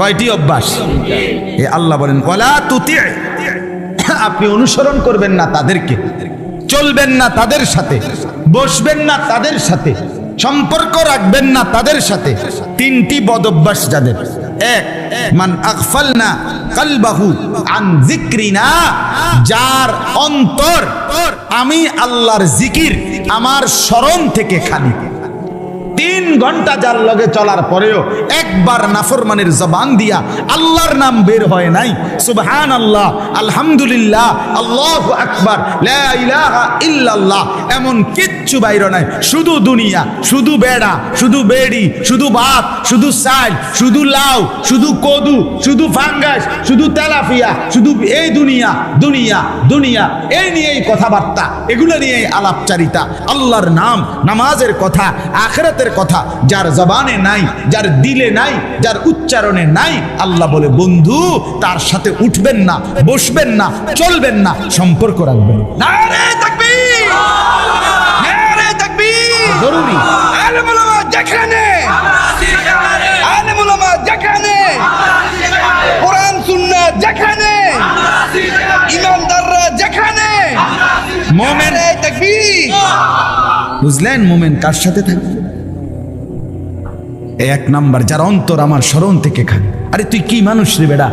কয়টি অভ্যাস? এ আল্লাহ বলেন, ওয়ালা তুতি। আপনি অনুসরণ করবেন না তাদেরকে, চলবেন না তাদের সাথে, বসবেন না তাদের সাথে, সম্পর্ক রাখবেন না তাদের সাথে। তিনটি বদ অভ্যাস যাদের। এক, মান আগফালনা কালবাহু আন যিকরিনা যার অন্তর আমি আল্লাহর জিকির আমার স্মরণ থেকে খালি। তিন ঘণ্টা যার লগে চলার পরেও একবার নাফরমানের জবান দিয়া আল্লাহর নাম বের হয় নাই। সুবহান আল্লাহ আলহামদুলিল্লাহ, আল্লাহ আকবার ইল্লাল্লাহ। এমন কিচ্ছু বাইর নাই। শুধু দুনিয়া, শুধু বেড়া, শুধু বেড়ি, শুধু ভাত শুধু সাইল, শুধু লাউ, শুধু কদু, শুধু ফাঙ্গাস, শুধু তেলাফিয়া, শুধু এই দুনিয়া দুনিয়া দুনিয়া। এই নিয়েই কথাবার্তা, এগুলো নিয়েই আলাপচারিতা। আল্লাহর নাম, নামাজের কথা, আখেরাতের কথা যার জবানে নাই যার দিলে নাই যার উচ্চারণে নাই আল্লাহ বলে বন্ধু তার সাথে উঠবেন না বসবেন না চলবেন না সম্পর্ক রাখবেন। না। জরুরি। যেখানে! কোরআন যেখানে! ইমানদাররা যেখানে! মোমেন বুঝলেন মোমেন কার সাথে থাকবে? এক নাম্বার, যার অন্তর আমার স্মরণ থেকে খায় আরে তুই কি মানুষ রে বেড়া?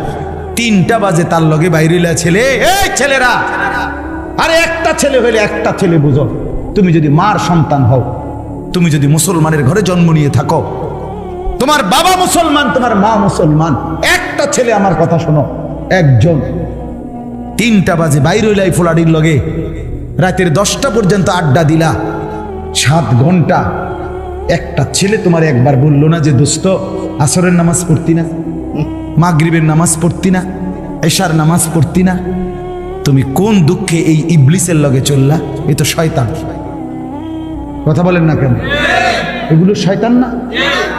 তিনটা বাজে, তার লগে বাইরিলা ছেলে। এই ছেলেরা! আরে একটা ছেলে হইলে একটা ছেলে বুঝো। তুমি যদি মার সন্তান হও, তুমি যদি মুসলমানের ঘরে জন্ম নিয়ে থাকো, তোমার বাবা মুসলমান, তোমার মা মুসলমান, একটা ছেলে আমার কথা শোনো, একজন। তিনটা বাজে বাইরইলাই ফোলাডির লগে, রাতের দশটা পর্যন্ত আড্ডা দিলা। সাত ঘণ্টা একটা ছেলে তোমার একবার বলল না যে, দোস্ত, আসরের নামাজ পড়তি না? মাগরিবের নামাজ পড়তি না? এশার নামাজ পড়তি না? তুমি কোন দুঃখে এই ইবলিসের লগে চললা? এ তো শয়তান। কথা বলেন না কেন? এগুলো শয়তান না?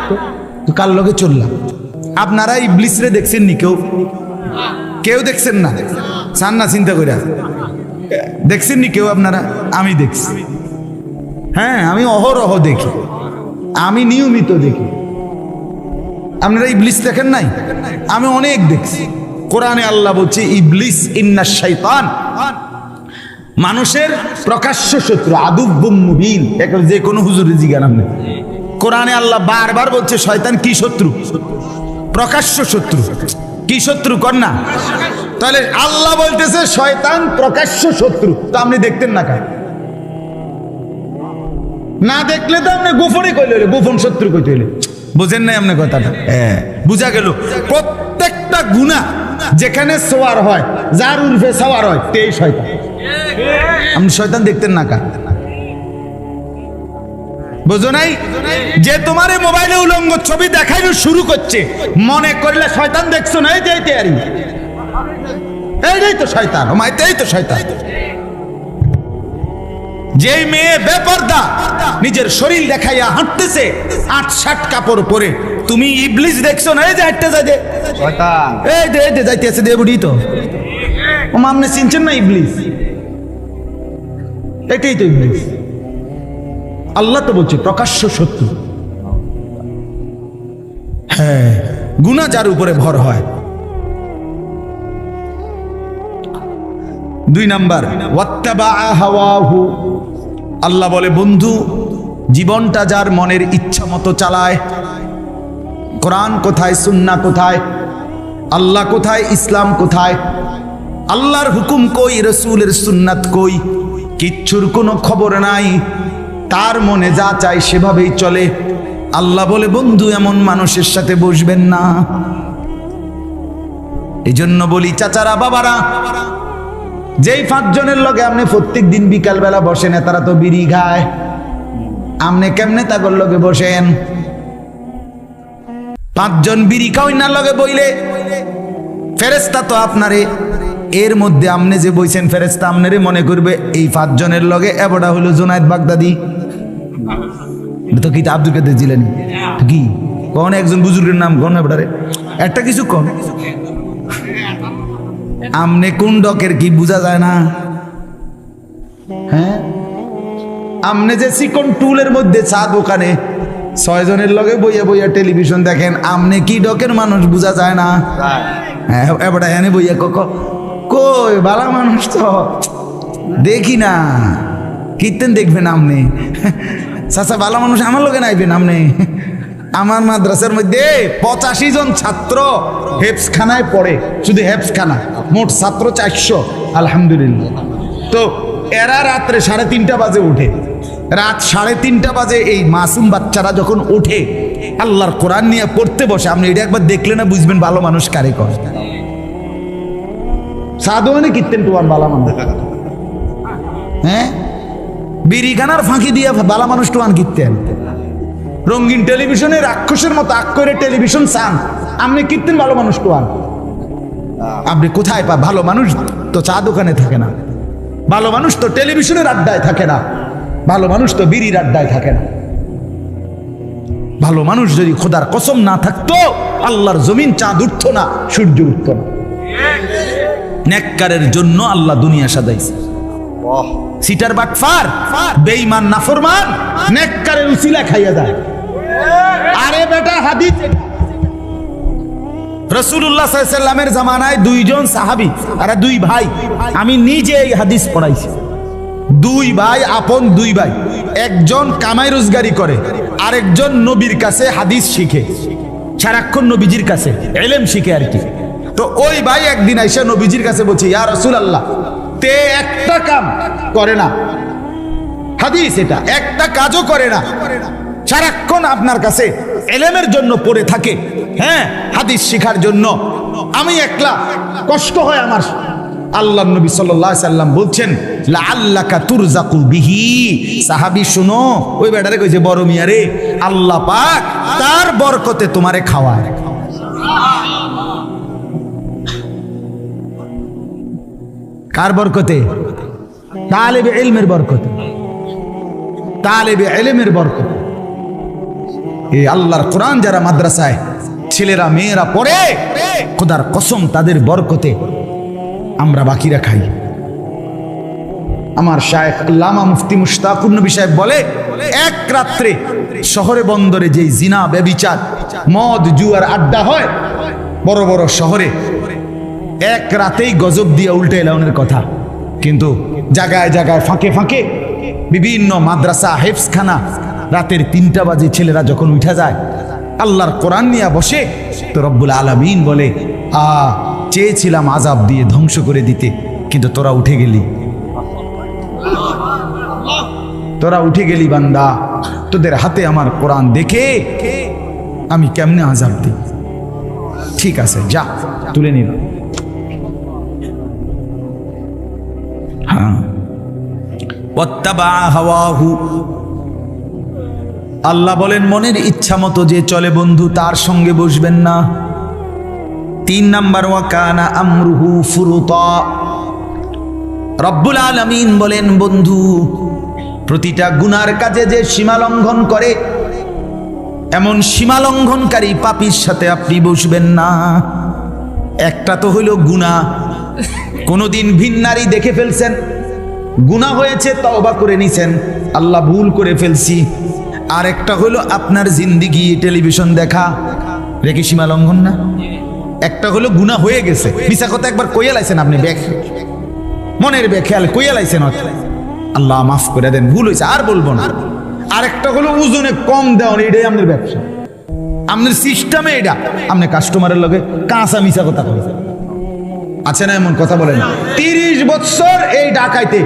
তো- কার লগে চললাম আপনারা ইবলিসরে দেখছেন নি কেউ? কেউ দেখছেন না? চান না চিন্তা করে দেখছেন নি কেউ আপনারা? আমি দেখছি। হ্যাঁ আমি অহরহ দেখি। আমি নিয়মিত দেখি। আপনারা ইবলিস দেখেন নাই? আমি অনেক দেখছি। কোরআনে আল্লাহ বলছে, ইবলিস ইন্না শৈতান। মানুষের প্রকাশ্য শত্রু এখন যে কোনো হুজুরে জিজ্ঞান আপনি। কোরআনে আল্লাহ বারবার বলছে, শয়তান কি শত্রু? প্রকাশ্য শত্রু। কি শত্রু না? তাহলে আল্লাহ বলতেছে, শয়তান প্রকাশ্য শত্রু। তো আপনি দেখতেন না কেন? না দেখলে তো আপনি গোপনে কইলে গোপন শত্রু কইতে হইলে। বুঝেন নাই আপনি কথাটা? হ্যাঁ। বুঝা গেল। প্রত্যেকটা গুণা যেখানে সোয়ার হয় যার উর্ফে সওয়ার হয় তেই শয়তান। আপনি শয়তান দেখতেন না কা বুঝো নাই? যে তোমার মোবাইলে উলঙ্গ ছবি দেখাইলো শুরু করছে মনে করলে শয়তান দেখছ না? এই যে তৈরি এইটাই তো শয়তান মাইতেই তো শয়তান। যেই মেয়ে বেপর্দা নিজের শরীর দেখাইয়া হাঁটতেছে আট ষাট কাপড় পরে। তুমি ইবলিস দেখছ না? এই যে হাঁটতে যাই এই দে এই দে যাইতেছে দে বুড়ি তো। ও চিনছেন না ইবলিস? এটাই তো ইবলিস। আল্লাহ তো বলছে প্রকাশ্য সত্য হ্যাঁ গুণা যার উপরে ভর হয়। দুই নাম্বার আল্লাহ বলে, বন্ধু, জীবনটা যার মনের ইচ্ছা মতো চালায়। কোরআন কোথায় সুন্না কোথায়, আল্লাহ কোথায়, ইসলাম কোথায়, আল্লাহর হুকুম কই, রসুলের সুন্নাত কই, কিচ্ছুর কোনো খবর নাই। তার মনে যা চায় সেভাবেই চলে। আল্লাহ বলে, বন্ধু, এমন মানুষের সাথে বসবেন না। এই জন্য বলি, চাচারা, বাবারা যেই পাঁচজনের লগে আপনি প্রত্যেক দিন বিকালবেলা বসেন, তারা তো বিড়ি খায়। আপনি কেমনে তাগর লগে বসেন? পাঁচজন বিড়ি খাওয়াই না লগে বইলে ফেরেস্তা তো আপনারে। এর মধ্যে আমনে যে বইছেন ফেরেস্তা আমনেরে মনে করবে এই পাঁচজনের লগে এবটা হলো জোনায়েদ বাগদাদি। তো কি আব্দুল কাদের জিলানি। কি? কোন একজন বুজুর্গের নাম কোন এবটারে একটা কিছু কম আমনে কোন ডকের কি বোঝা যায় না? হ্যাঁ? আমনে যে চিকন টুলের মধ্যে চা দোকানে ছয়জনের লগে বইয়া বইয়া টেলিভিশন দেখেন, আমনে কি ডকের মানুষ বোঝা যায় না? হ্যাঁ এবার এনে বইয়া কক কই, বালা মানুষ তো। দেখি না। কীর্তেন দেখবেন আমনে? চাচা, বালা মানুষ আমার লোকে নাইবেন আমনে? আমার মাদ্রাসার মধ্যে পঁচাশি জন ছাত্র হেফসখানায় পড়ে, শুধু হেফসখানা মোট ছাত্র চারশো। আলহামদুলিল্লাহ। তো এরা রাত্রে সাড়ে তিনটা বাজে উঠে। রাত সাড়ে তিনটা বাজে এই মাসুম বাচ্চারা যখন উঠে আল্লাহর কোরআন নিয়ে পড়তে বসে, আপনি এটা একবার দেখলে না বুঝবেন ভালো মানুষ কারে কর সাধু মানে কীর্তেন টুয়ান বালা মানুষ। হ্যাঁ? বিড়িখানার ফাঁকি দিয়ে বালা মানুষ টুয়ান কীর্তেন। রঙিন টেলিভিশনে রাক্ষসের মতো আক করে টেলিভিশন চান। আপনি কীর্তেন ভালো মানুষ টুয়ান আপনি কোথায় পা ভালো মানুষ তো চা দোকানে থাকে না। ভালো মানুষ তো টেলিভিশনের আড্ডায় থাকে না। ভালো মানুষ তো বিড়ির আড্ডায় থাকে না। ভালো মানুষ যদি খোদার কসম না থাকতো আল্লাহর জমিন চাঁদ উঠতো না সূর্য উঠতো না। নেককারের জন্য আল্লাহ দুনিয়া সাজাইছে। সিটার বাটফার বেঈমান নাফরমান নেককারের উসিলা খাইয়া যায় আরে বেটা হাদিস রসুল্লাহ সাল্লামের জামানায় দুইজন সাহাবি আর দুই ভাই। আমি নিজে এই হাদিস পড়াইছি। দুই ভাই, আপন দুই ভাই। একজন কামাই রোজগারি করে, আরেকজন নবীর কাছে হাদিস শিখে। সারাক্ষণ নবীজির কাছে, এলেম শিখে আর কি। তো ওই ভাই একদিন আইসা নবীজির কাছে বলছে, ইয়া রসুল আল্লাহ তে একটা কাম করে না। হাদিস এটা, একটা কাজও করে না। সারাক্ষণ আপনার কাছে এলেমের জন্য পড়ে থাকে। হ্যাঁ হাদিস শিখার জন্য। আমি একলা, কষ্ট হয় আমার। আল্লাহ নবী আলাইহি সাল্লাম বলছেন আল্লাহ বরকতে তোমারে খাওয়ায়। কার বরকতে? তালেবে ইলমের বরকতে। তালেবে ইলমের বরকতে। এই আল্লাহর কোরআন যারা মাদ্রাসায়, ছেলেরা, মেয়েরা পড়ে, খোদার কসম তাদের বরকতে আমরা বাকিরা খাই। আমার শায়েখ আল্লামা মুফতি মুশতাকুর নবী সাহেব বলে, এক রাত্রে শহরে বন্দরে যে জিনা, ব্যবিচার, মদ জুয়ার আড্ডা হয়, বড় বড় শহরে এক রাতেই গজব দিয়ে উল্টে এলাউনের কথা। কিন্তু জায়গায় জায়গায় ফাঁকে ফাঁকে বিভিন্ন মাদ্রাসা হেফসখানা রাতের তিনটা বাজে ছেলেরা যখন উঠা যায়, আল্লাহর কোরআন নিয়ে বসে, তো রব্বুল আলমিন বলে, আ, চেয়েছিলাম আজাব দিয়ে ধ্বংস করে দিতে, কিন্তু তোরা উঠে গেলি। তোরা উঠে গেলি বান্দা, তোদের হাতে আমার কোরআন দেখে আমি কেমনে আজাব দিই? ঠিক আছে, যা, তুলে নিলাম হ্যাঁ। আল্লাহ বলেন, মনের ইচ্ছা মতো যে চলে বন্ধু, তার সঙ্গে বসবেন না। তিন নাম্বার ওয়াকানা আমরুহু ফুরুতা। রব্বুল আলামিন বলেন, বন্ধু, প্রতিটা গুনার কাজে যে সীমা লঙ্ঘন করে, এমন সীমা লঙ্ঘনকারী পাপির সাথে আপনি বসবেন না। একটা তো হইল গুণা কোনোদিন ভিন্নারি দেখে ফেলছেন গুণা হয়েছে, তওবা করে নিছেন। আল্লাহ ভুল করে ফেলছি। আর একটা হলো আপনার জিন্দিগি, টেলিভিশন দেখা। রেখে সীমা লঙ্ঘন না? একটা হলো গুণা হয়ে গেছে। মিশা কথা একবার কইয়া লাইছেন আপনি, ব্যাগ। মনের বেখেয়াল কইয়া লাইছেন। আল্লাহ মাফ করে দেন, ভুল হয়েছে আর বলব না। আর একটা হলো ওজনে কম দেওয়ান এটাই আপনার ব্যবসা। আপনার সিস্টেমে এটা। আপনি কাস্টমারের লগে কাঁচা মিশা কথা কইছেন আছে না এমন কথা বলেন? তিরিশ বছর এই ডাকাইতে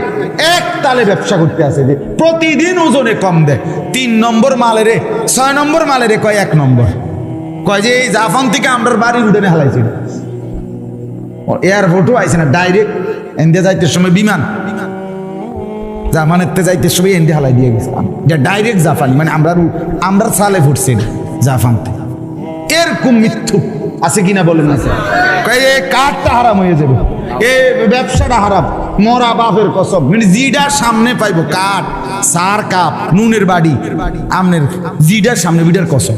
এক তালে ব্যবসা করতে আছে যে, প্রতিদিন ওজনে কম দেয়। তিন নম্বর মালেরে, ছয় নম্বর মালেরে কয় এক নম্বর? কয় যে, এই জাফান থেকে আমরা বাড়ির উঠে হালাইছি। এয়ারপোর্টও আইছে না ডাইরেক্ট ইন্ডিয়া যাইতে সময় বিমান। জাপানের তে যাইতে সময় ইন্ডিয়া হালাই দিয়ে গেছে। যে ডাইরেক্ট জাপানি মানে আমরা আমরা সালে ফুটছি থেকে এরকম মৃত্যু আছে কিনা বলেন কাঠটা হারাম হয়ে যাবে। এ ব্যবসাটা হারাম। মরা বাপের কসব মানে জিডার সামনে পাইবো কাঠ, সার কাপ, নুনের বাড়ি। আমনের জিডার সামনে, বিডার কসম।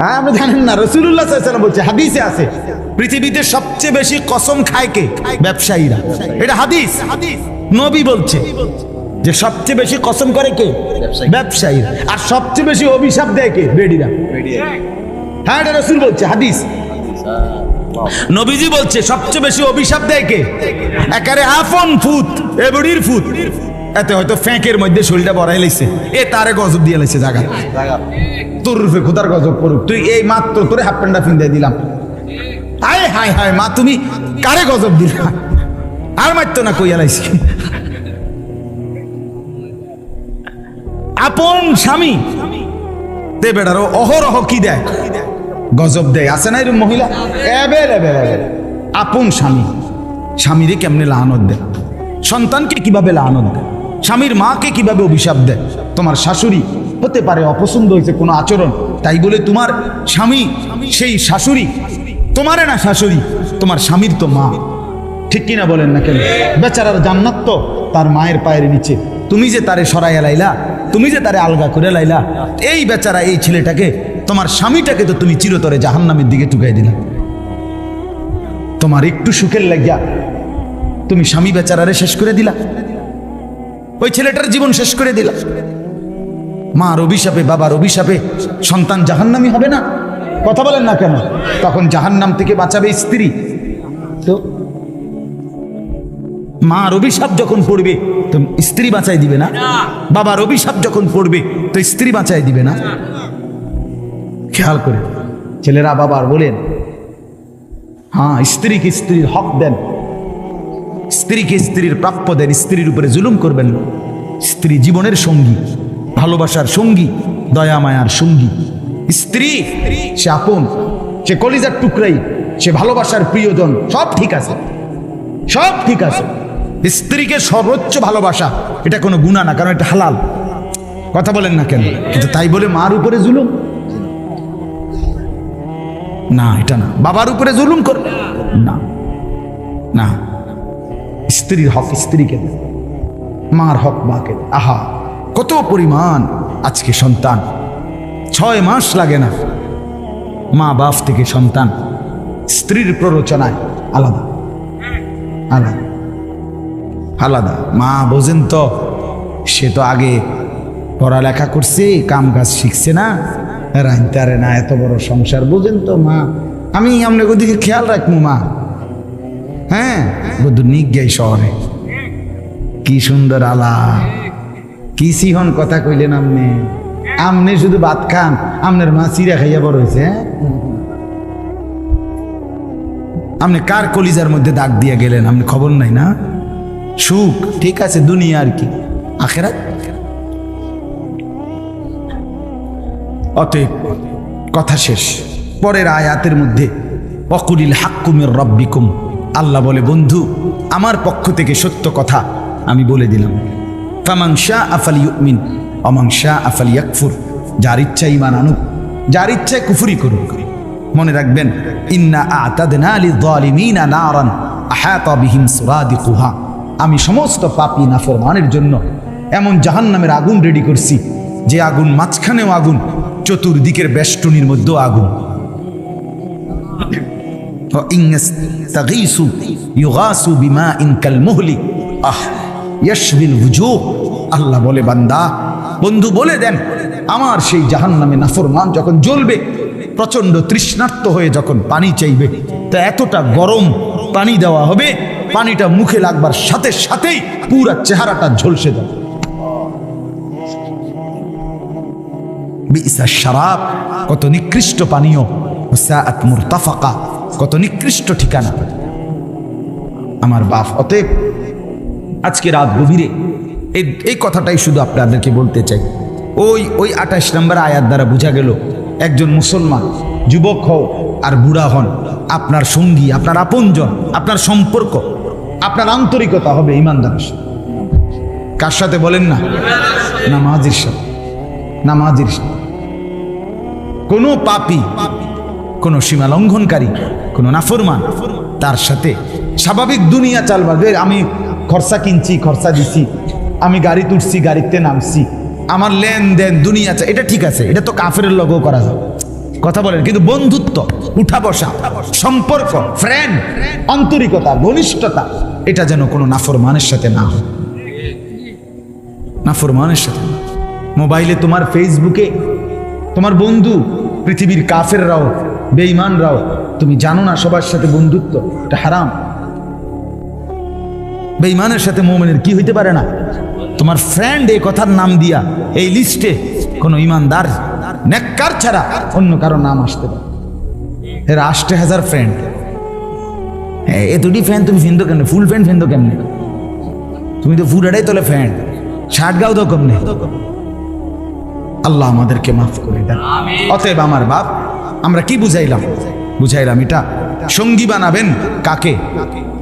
হ্যাঁ আপনি জানেন না রসুল্লাহ সাল্লাম বলছে, হাদিসে আছে, পৃথিবীতে সবচেয়ে বেশি কসম খায় কে? ব্যবসায়ীরা। এটা হাদিস হাদিস। নবী বলছে। যে সবচেয়ে বেশি কসম করে কে? ব্যবসায়ী। আর সবচেয়ে বেশি অভিশাপ দেয় কে? বেডিরা। হ্যাঁ এটা রসুল বলছে হাদিস। নবীজি বলছে সবচেয়ে বেশি অভিশাপ দেয় কে? একারে আফন ফুত এ বুড়ির ফুত। এতে হয়তো ফ্যাঁকের মধ্যে শরীরটা বড়াই লাইছে এ তারে গজব দিয়ে লাইছে জায়গা তোর রূপে খোদার গজব করুক। তুই এই মাত্র তোরে হাফ প্যান্টটা ফিন দিয়ে দিলাম। হায় হায় হায় মা তুমি কারে গজব দিলা? আর মারতো না কইয়া লাইছি। আপন স্বামী। তে বেড়ারও অহরহ কি দেয় গজব দেয় আছে না এরকম মহিলা? আপন স্বামী। স্বামীরে কেমনে লাহানত দেয় সন্তানকে কীভাবে লাহানত দেয় স্বামীর মাকে কীভাবে অভিশাপ দেয় তোমার শাশুড়ি হতে পারে অপছন্দ হয়েছে কোনো আচরণ। তাই বলে তোমার স্বামী, সেই শাশুড়ি। তোমারে না শাশুড়ি, তোমার স্বামীর তো মা। ঠিক কিনা বলেন না কেন? বেচারার জান্নাত তো তার মায়ের পায়ের নিচে। তুমি যে তারে সরাইয়া লাইলা, তুমি যে তারে আলগা করে লাইলা, এই বেচারা এই ছেলেটাকে, তোমার স্বামীটাকে তো তুমি চিরতরে জাহান্নামের দিকে টুকাই দিলা। তোমার একটু সুখের লাগিয়া তুমি স্বামী বেচারারে শেষ করে দিলা। ওই ছেলেটার জীবন শেষ করে দিলা। মার অভিশাপে, বাবার অভিশাপে সন্তান জাহান্নামি হবে না। কথা বলেন না কেন? তখন জাহান্নাম থেকে বাঁচাবে স্ত্রী। তো মার অভিশাপ যখন পড়বে তো স্ত্রী বাঁচাই দিবে না? বাবার অভিশাপ যখন পড়বে তো স্ত্রী বাঁচাই দিবে না? খেয়াল করে। ছেলেরা বাবার বলেন হ্যাঁ স্ত্রীকে স্ত্রীর হক দেন। স্ত্রীকে স্ত্রীর প্রাপ্য দেন। স্ত্রীর উপরে জুলুম করবেন। না স্ত্রী জীবনের সঙ্গী ভালোবাসার সঙ্গী দয়া মায়ার সঙ্গী। স্ত্রী সে আপন সে কলিজার টুকরাই সে ভালোবাসার প্রিয়জন সব ঠিক আছে। সব ঠিক আছে। স্ত্রীকে সর্বোচ্চ ভালোবাসা, এটা কোনো গুণা না, কারণ এটা হালাল। কথা বলেন না কেন? কিন্তু তাই বলে মার উপরে জুলুম? না, এটা না। বাবার উপরে জুলুম কর না। না। স্ত্রীর হক স্ত্রীকে। মার হক মাকে। আহা, কত পরিমাণ আজকে সন্তান। ছয় মাস লাগে না। মা বাপ থেকে সন্তান। স্ত্রীর প্ররোচনায় আলাদা। আলাদা। আলাদা মা বোঝেন তো, সে তো আগে পড়ালেখা করছে কাম কাজ শিখছে না রাইতারে না এত বড় সংসার। বোঝেন তো, মা। আমি আপনাকে ওদিকে খেয়াল রাখব, মা। হ্যাঁ বুধ নিজ্ঞাই শহরে। কি সুন্দর আলা। কি সিহন কথা কইলেন আপনি আমনে শুধু ভাত খান, আমনের মা চিরা খাইয়া বড় হয়েছে হ্যাঁ? আপনি কার কলিজার মধ্যে দাগ দিয়ে গেলেন? আপনি খবর নাই না? সুখ, ঠিক আছে, দুনিয়া আর কি। আখেরাত? অতএব কথা শেষ। পরের আয়াতের মধ্যে অকুলিল হাক্কুমের রব্বিকুম। আল্লাহ বলে, বন্ধু, আমার পক্ষ থেকে সত্য কথা আমি বলে দিলাম। ফামাং শাহ আফালি ইউমিন অমাং শাহ আফালি ইয়াকফুর যার ইচ্ছা ইমান আনুক, যার ইচ্ছায় কুফুরি করুক। মনে রাখবেন, ইন্না আতাদনা লিযালিমিনা নারান আহাতা বিহিম সুরাদিকুহা। আমি সমস্ত পাপি নাফরমানের জন্য এমন জাহান নামের আগুন রেডি করছি, যে আগুন মাঝখানেও আগুন, চতুর্দিকের বেষ্টনির মধ্যেও আগুন। আল্লাহ বলে, বান্দা, বন্ধু, বলে দেন, আমার সেই জাহান নামে নাফরমান যখন জ্বলবে, প্রচণ্ড তৃষ্ণার্ত হয়ে যখন পানি চাইবে, তা এতটা গরম পানি দেওয়া হবে পানিটা মুখে লাগবার সাথে সাথেই পুরা চেহারাটা ঝলসে যাবে। বিসা শারাব, কত নিকৃষ্ট পানীয়। সাআত মুরতাফাকা, কত নিকৃষ্ট ঠিকানা। আমার বাপ অতএব, আজকে রাত গভীরে এই এই কথাটাই শুধু আপনাদেরকে বলতে চাই। ওই ওই আঠাশ নম্বর আয়াত দ্বারা বোঝা গেল, একজন মুসলমান যুবক হও আর বুড়া হন। আপনার সঙ্গী, আপনার আপনজন, আপনার সম্পর্ক আপনার আন্তরিকতা হবে ইমানদারের সাথে। কার সাথে বলেন না? নামাজির সাথে। নামাজির সাথে। কোনো পাপি, কোনো সীমা লঙ্ঘনকারী, কোনো নাফরমান তার সাথে স্বাভাবিক দুনিয়া চালবার। আমি খরচা কিনছি, খরচা দিছি, আমি গাড়ি তুলছি, গাড়িতে নামছি, আমার লেনদেন দুনিয়া এটা ঠিক আছে, এটা তো কাফের লগও করা যায় কথা বলেন, কিন্তু বন্ধুত্ব উঠা বসা সম্পর্ক ফ্রেন্ড আন্তরিকতা, ঘনিষ্ঠতা, এটা যেন কোনো নাফরমানের সাথে না হয়। না ফরমানের সাথে মোবাইলে তোমার ফেসবুকে, তোমার বন্ধু, পৃথিবীর কাফেররাও, বেঈমানরাও, তুমি জানো না সবার সাথে বন্ধুত্ব, এটা হারাম। বেঈমানের সাথে মোমেনের কি হইতে পারে না? তোমার ফ্রেন্ড এই কথার নাম দিয়া, এই লিস্টে কোনো ইমানদার নেককার ছাড়া অন্য কারও নাম আসতে পারে। এর আষ্টে হাজার ফ্রেন্ড এ দুটি ফ্যান তুমি ফিন্দো কেমনে? ফুল ফ্যান ফিন্দো কেমনে? তুমি তো ফুরাটাই তোলে ফ্যান ষাট গাও তো কমনে? আল্লাহ আমাদেরকে মাফ করে দেন। অতএব আমার বাপ আমরা কি বুঝাইলাম? বুঝাইলাম এটা সঙ্গী বানাবেন কাকে?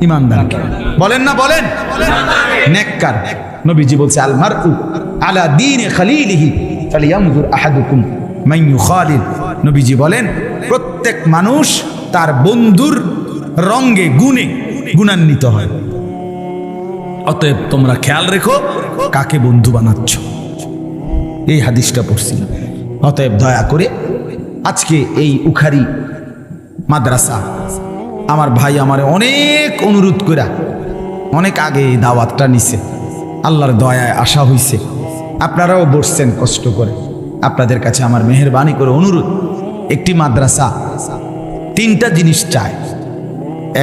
ইমানদারকে। বলেন না বলেন। নেককার। নবীজি বলছে আলমার আলা দিন খালিলিহি ফালিয়ামজুর আহাদুকুম। মান ইউখালিল। নবীজি বলেন, প্রত্যেক মানুষ তার বন্ধুর রঙ্গে গুণে গুণান্বিত হয়। অতএব তোমরা খেয়াল রেখো, কাকে বন্ধু বানাচ্ছ। এই হাদিসটা পড়ছিলাম। অতএব দয়া করে আজকে এই উখারি মাদ্রাসা আমার ভাই আমার অনেক অনুরোধ করা অনেক আগে দাওয়াতটা নিছে। আল্লাহর দয়ায় আশা হইছে। আপনারাও বসছেন কষ্ট করে। আপনাদের কাছে আমার মেহরবানি করে অনুরোধ, একটি মাদ্রাসা তিনটা জিনিস চায়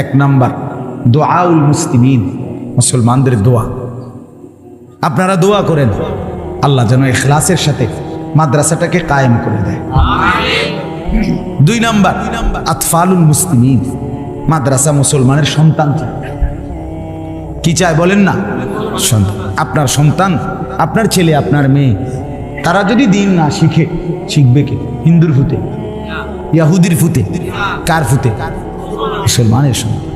এক নাম্বার, দোয়াউল মুসলিমিন, মুসলমানদের দোয়া। আপনারা দোয়া করেন, আল্লাহ যেন এখলাসের সাথে মাদ্রাসাটাকে কায়েম করে দেয়। দুই নাম্বার, আতফালুল মুসলিমিন, মাদ্রাসা মুসলমানের সন্তান কি চায় বলেন না? সন্তান। আপনার সন্তান, আপনার ছেলে, আপনার মেয়ে তারা যদি দিন না শিখে, শিখবে কে? হিন্দুর ফুতে? ইয়াহুদির ফুতে? কার ফুতে? মুসলমানের সন্তান।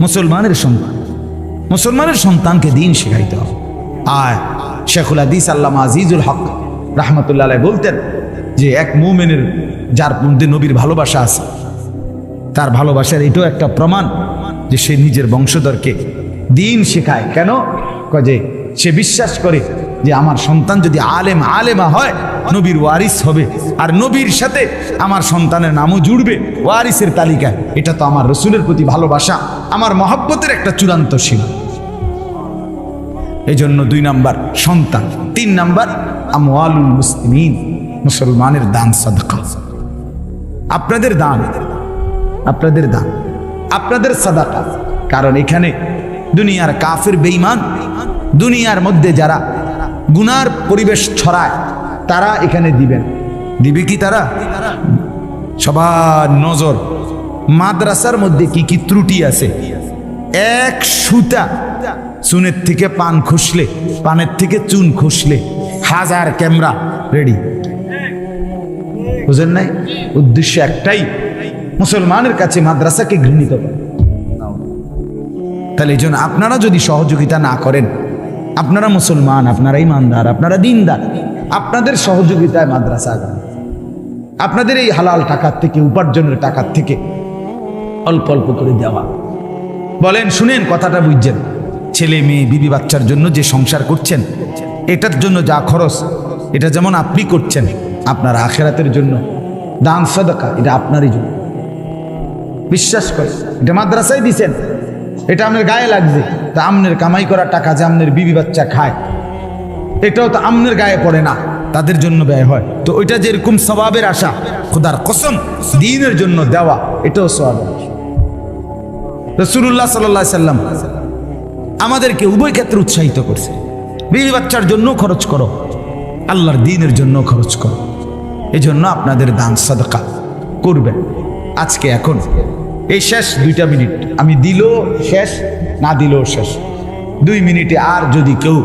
মুসলমানের সন্তান। মুসলমানের সন্তানকে দিন শেখাইতে হবে। আর শেখুল হাদিস আল্লাহ আজিজুল হক রাহমাতুল্লাহ বলতেন যে, এক মুমেনের যার মধ্যে নবীর ভালোবাসা আছে, তার ভালোবাসার এটাও একটা প্রমাণ যে সে নিজের বংশধরকে দিন শেখায়। কেন? যে সে বিশ্বাস করে যে আমার সন্তান যদি আলেম, আলেমা হয়, নবীর ওয়ারিস হবে। আর নবীর সাথে আমার সন্তানের নামও জুড়বে ওয়ারিসের তালিকায়। এটা তো আমার রসুলের প্রতি ভালোবাসা, আমার মহাব্বতের একটা চূড়ান্ত সীমা এই জন্য দুই নাম্বার, সন্তান। তিন নাম্বার, আমওয়ালুল মুসলিমিন, মুসলমানের দান সাদকা। আপনাদের দান আপনাদের দান, আপনাদের সাদাকা। কারণ এখানে দুনিয়ার কাফের বেঈমান দুনিয়ার মধ্যে যারা গুনার পরিবেশ ছড়ায়, তারা এখানে দিবেন। দিবে কি তারা? সবার নজর। মাদ্রাসার মধ্যে কি কি ত্রুটি আছে? এক সুতা চুনের থেকে পান খুসলে, পানের থেকে চুন খুসলে, হাজার ক্যামেরা রেডি। বুঝেন নাই? উদ্দেশ্য একটাই, মুসলমানের কাছে মাদ্রাসাকে ঘৃণিত করে। তাহলে এই জন্য আপনারা যদি সহযোগিতা না করেন আপনারা মুসলমান, আপনারা ইমানদার, আপনারা দিনদার, আপনাদের সহযোগিতায় মাদ্রাসা আপনাদের এই হালাল টাকার থেকে, উপার্জনের টাকার থেকে অল্প অল্প করে দেওয়া। বলেন, শুনেন, কথাটা বুঝছেন? ছেলে, মেয়ে, বিবি বাচ্চার জন্য যে সংসার করছেন, এটার জন্য যা খরচ, এটা যেমন আপনি করছেন, আপনার আখেরাতের জন্য দান, সদকা, এটা আপনারই জন্য। বিশ্বাস করে এটা মাদ্রাসায় দিছেন, এটা আপনার গায়ে লাগছে। তা আমনের কামাই করা টাকা যে আমনের বিবি বাচ্চা খায়, এটাও তো আমনের গায়ে পড়ে না, তাদের জন্য ব্যয় হয়। তো ওইটা যেরকম স্বভাবের আশা, খোদার কসম, দিনের জন্য দেওয়া, এটাও স্বভাবের রসুল্লাহ সাল্লাহ সাল্লাম আমাদেরকে উভয় ক্ষেত্রে উৎসাহিত করছে। বিবি বাচ্চার জন্য খরচ করো, আল্লাহর দিনের জন্য খরচ করো। এই জন্য আপনাদের দান সাদকা করবেন। আজকে এখন এই শেষ দুইটা মিনিট। আমি দিলেও শেষ না দিলেও শেষ। দুই মিনিটে আর যদি কেউ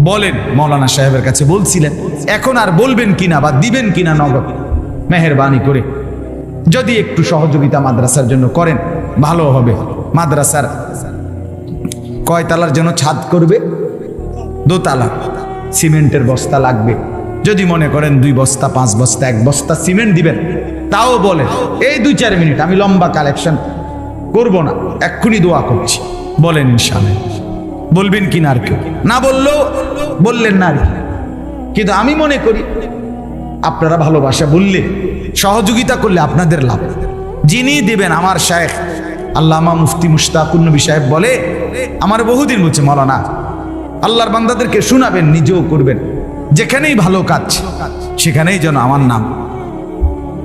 বলেন, মৌলানা সাহেবের কাছে বলছিলেন, এখন আর বলবেন কিনা বা দিবেন কিনা নগদ মেহরবানি করে যদি একটু সহযোগিতা মাদ্রাসার জন্য করেন, ভালো হবে। মাদ্রাসার কয় তালার জন্য ছাদ করবে? দোতলা। সিমেন্টের বস্তা লাগবে। যদি মনে করেন দুই বস্তা, পাঁচ বস্তা, এক বস্তা সিমেন্ট দিবেন, তাও বলেন। এই দুই চার মিনিট, আমি লম্বা কালেকশন করব না, এক্ষুনি দোয়া করছি। বলেন ইনশাআল্লাহ বলবেন কি না আর কেউ? না বললেও বললেন না কিন্তু আমি মনে করি, আপনারা ভালোবাসা বললে, সহযোগিতা করলে আপনাদের লাভ। যিনি দেবেন আমার শায়েখ, আল্লামা মুফতি মুশতাকুর নবী সাহেব বলে, আমার বহুদিন বলছে, মৌলানা, আল্লাহর বান্দাদেরকে শোনাবেন, নিজেও করবেন। যেখানেই ভালো কাজ, সেখানেই যেন আমার নাম।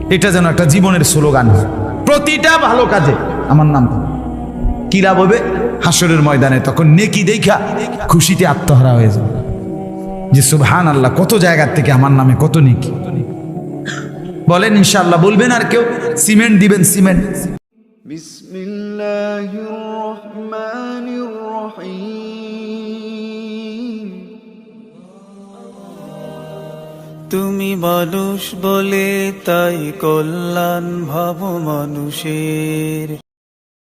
এটা যেন একটা জীবনের স্লোগান হয়। প্রতিটা ভালো কাজে আমার নাম। কি লাভ হবে? হাসরের ময়দানে তখন নেকি দেখা খুশিতে আত্মহারা হয়ে যাবে যে সুবহান আল্লাহ কত জায়গার থেকে আমার নামে কত নেকি। বলেন ইনশাল্লাহ বলবেন আর কেউ? সিমেন্ট দিবেন, সিমেন্ট। তুমি মানুষ বলে তাই কল্যাণ ভাব মানুষের।